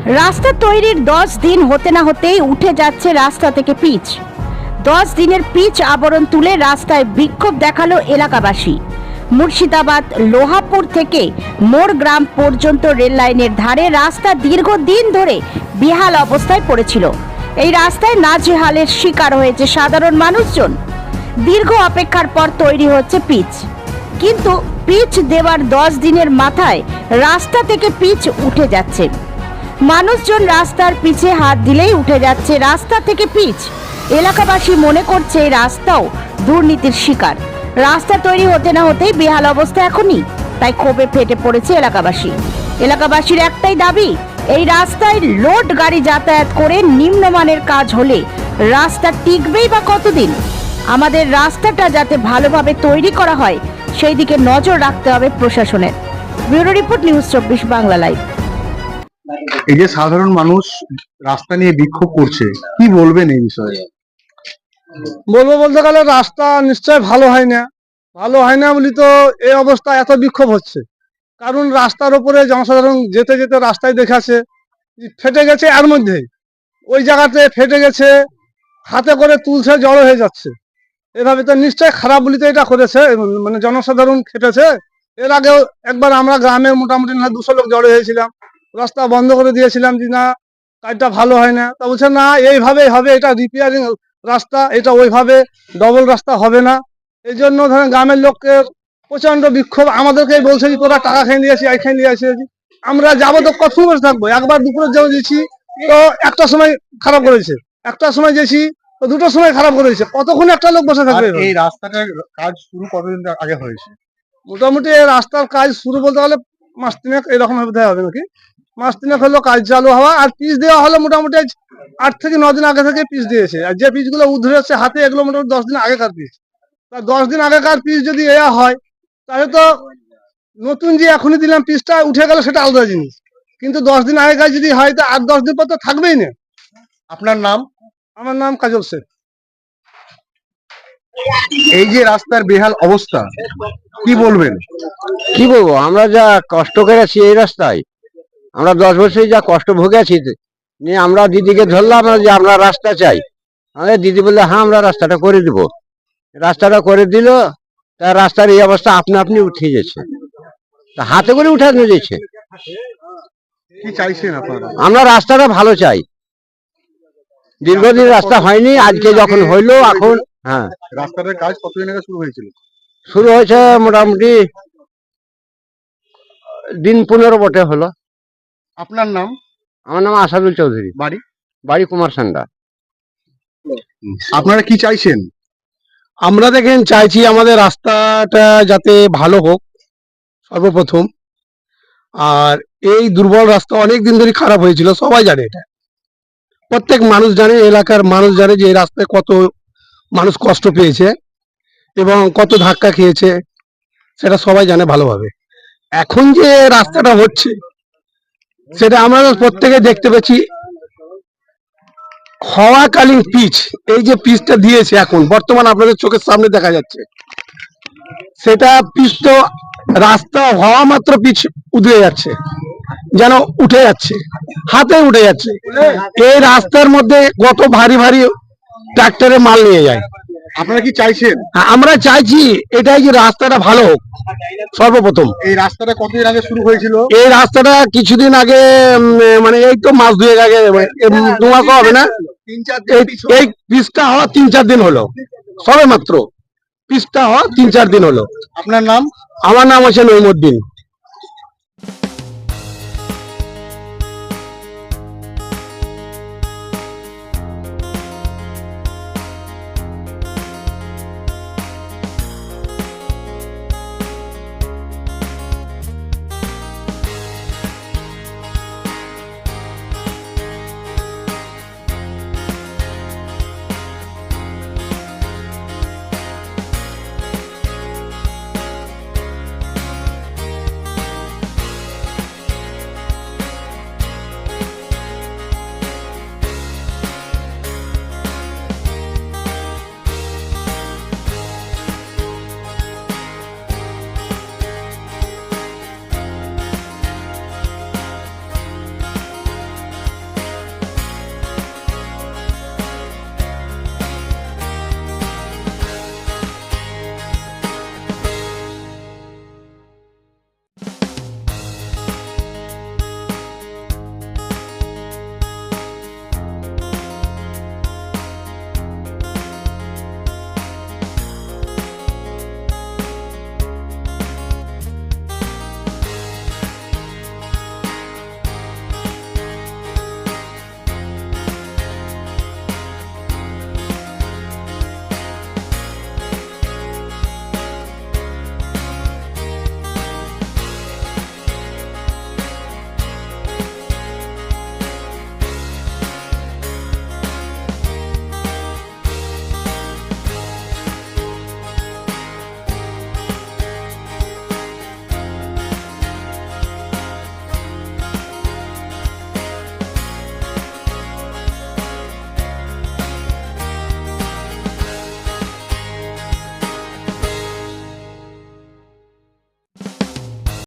রাস্তা তৈরির দশ দিন হতে না হতেই উঠে যাচ্ছে রাস্তা থেকে পিচ। দশ দিনের পিচ আবরণ তুলে রাস্তায় বিক্ষোভ দেখাল এলাকাবাসী। মুর্শিদাবাদ, লোহাপুর থেকে মোড় গ্রাম পর্যন্ত রেল লাইনের ধারে রাস্তা দীর্ঘদিন ধরে বিহাল অবস্থায় পড়েছিল। এই রাস্তায় নাজেহালের শিকার হয়েছে সাধারণ মানুষজন। দীর্ঘ অপেক্ষার পর তৈরি হচ্ছে পিচ। কিন্তু পিচ দেওয়ার দশ দিনের মাথায় রাস্তা থেকে পিচ উঠে যাচ্ছে। মানুষজন রাস্তার পিছে হাত দিলেই উঠে যাচ্ছে রাস্তা থেকে পিচ। এলাকাবাসী মনে করছে এই রাস্তাও দুর্নীতির শিকার। রাস্তা তৈরি হতে না হতেই বেহাল অবস্থা এখনই, তাই ক্ষোভে ফেটে পড়েছে এলাকাবাসী। এলাকাবাসীর একটাই দাবি, এই রাস্তায় লোড গাড়ি যাতায়াত করে নিম্নমানের কাজ হলে রাস্তা টিকবেই বা কতদিন? আমাদের রাস্তাটা যাতে ভালোভাবে তৈরি করা হয়, সেই দিকে নজর রাখতে হবে প্রশাসনের। ব্যুরো রিপোর্ট নিউজ চব্বিশ বাংলা লাইভ। এই যে সাধারণ মানুষ রাস্তা নিয়ে বিক্ষোভ করছে, কি বলবেন এই বিষয়ে? বলব বলতে গেলে রাস্তা নিশ্চয় ভালো হয় না। ভালো হয় না বলি তো এই অবস্থা এত বিক্ষোভ হচ্ছে। কারণ রাস্তার উপরে জনসাধারণ যেতে যেতে রাস্তায় দেখাছে ফেটে গেছে এর মধ্যে। ওই জায়গাতে ফেটে গেছে, হাতে করে তুলছে, জড়ো হয়ে যাচ্ছে। এভাবে তো নিশ্চয় খারাপ বলি তো এটা করেছে মানে জনসাধারণ খেটেছে। এর আগেও একবার আমরা গ্রামে মোটামুটি না দুশো লোক জড়ো হয়েছিলাম। রাস্তা বন্ধ করে দিয়েছিলাম যে না কাজটা ভালো হয় না। তা বলছে না এইভাবেই হবে এটা রিপেয়ারিং রাস্তা এটা ওইভাবে ডবল রাস্তা হবে না। এই জন্য ধরেন গ্রামের লোকের প্রচণ্ড বিক্ষোভ। আমাদেরকেই বলছে যে তোরা টাকা খেয়ে নিয়েছি এই খেয়ে নিয়েছি আমরা যাব তো কত বসে থাকব? একবার দুপুরে যাব দিয়েছি তো একটা সময় খারাপ করেছে। একটা সময় গেছি তো দুটোর সময় খারাপ করেছে। কতক্ষণ একটা লোক বসে থাকবে এই রাস্তাটার কাজ শুরু কতদিন আগে হয়েছে? মোটামুটি রাস্তার কাজ শুরু বলতে গেলে মাস তিনেক এরকম হবে নাকি? মাস তিনেক হলো কাজ চালু হওয়া আর পিস দেওয়া হলো মোটামুটি আট থেকে ন দিন আগে থেকে পিস দিয়েছে। আর যে পিসগুলো উধরে হচ্ছে হাতে এগুলো মোটামুটি দশ দিন আগেকার পিস। তা দশ দিন আগেকার পিস যদি এয়া হয় তাহলে তো নতুন যে এখনই দিলাম পিসটা উঠে গেল সেটা আলাদা জিনিস। কিন্তু দশ দিন আগেকার যদি হয় তা আট দশ দিন পর তো থাকবেই না। আপনার নাম? আমার নাম কাজল শেখ। এই যে রাস্তার বেহাল অবস্থা কি বলবেন? কি বলব? আমরা যা কষ্ট করেছি এই রাস্তায় আমরা দশ বছরে যা কষ্ট ভোগেছি নিয়ে আমরা দিদিকে ধরলাম যে আমরা রাস্তা চাই। আমাদের দিদি বললে হ্যাঁ আমরা রাস্তাটা করে দিব। রাস্তাটা করে দিল তা রাস্তার এই অবস্থা আপনি আপনি উঠে গেছে। তা হাতে করে উঠানো যাচ্ছে কি চাইছেন আপনারা? আমরা রাস্তাটা ভালো চাই। দীর্ঘদিন রাস্তা হয়নি আজকে যখন হইল এখন হ্যাঁ। রাস্তাটার কাজ কতদিন আগে শুরু হয়েছিল? শুরু হয়েছে মোটামুটি দিন পনেরো বটে হলো। আপনার নাম? আমার নাম আসাদুল চৌধুরী। বাড়ি? বাড়ি কুমার সান্ডা। আপনারা কি চাইছেন? আমরা দেখেন চাইছি আমাদের রাস্তাটা যাতে ভালো হোক সর্বপ্রথম। আর এই দুর্বল রাস্তা অনেক দিন ধরে খারাপ হয়েছিল সবাই জানে এটা। প্রত্যেক মানুষ জানে এলাকার মানুষ জানে যে এই রাস্তায় কত মানুষ কষ্ট পেয়েছে এবং কত ধাক্কা খেয়েছে সেটা সবাই জানে ভালোভাবে। এখন যে রাস্তাটা হচ্ছে সেটা আমরা প্রত্যেকে দেখতে পেয়েছি। হওয়াকালীন পিচ, এই যে পিচটা দিয়েছে এখন, বর্তমান আপনাদের চোখের সামনে দেখা যাচ্ছে। সেটা পিচ তো রাস্তা হওয়া মাত্র পিচ উদরে যাচ্ছে, যেন উঠে যাচ্ছে, হাতে উঠে যাচ্ছে। এই রাস্তার মধ্যে কত ভারী ভারী ট্রাক্টরে মাল নিয়ে যায়। আপনারা কি চাইছেন? হ্যাঁ, আমরা চাইছি এটাই যে রাস্তাটা ভালো হোক সর্বপ্রথম। এই রাস্তাটা কতদিন আগে শুরু হয়েছিল? এই রাস্তাটা কিছুদিন আগে মানে এই তো মাস দুয়েক আগে উম, দু মাস হবে না? এই পিসটা হওয়া তিন চার দিন হলো সবে মাত্র পিসটা হওয়া তিন চার দিন হলো। আপনার নাম? আমার নাম হচ্ছে নইমুদ্দিন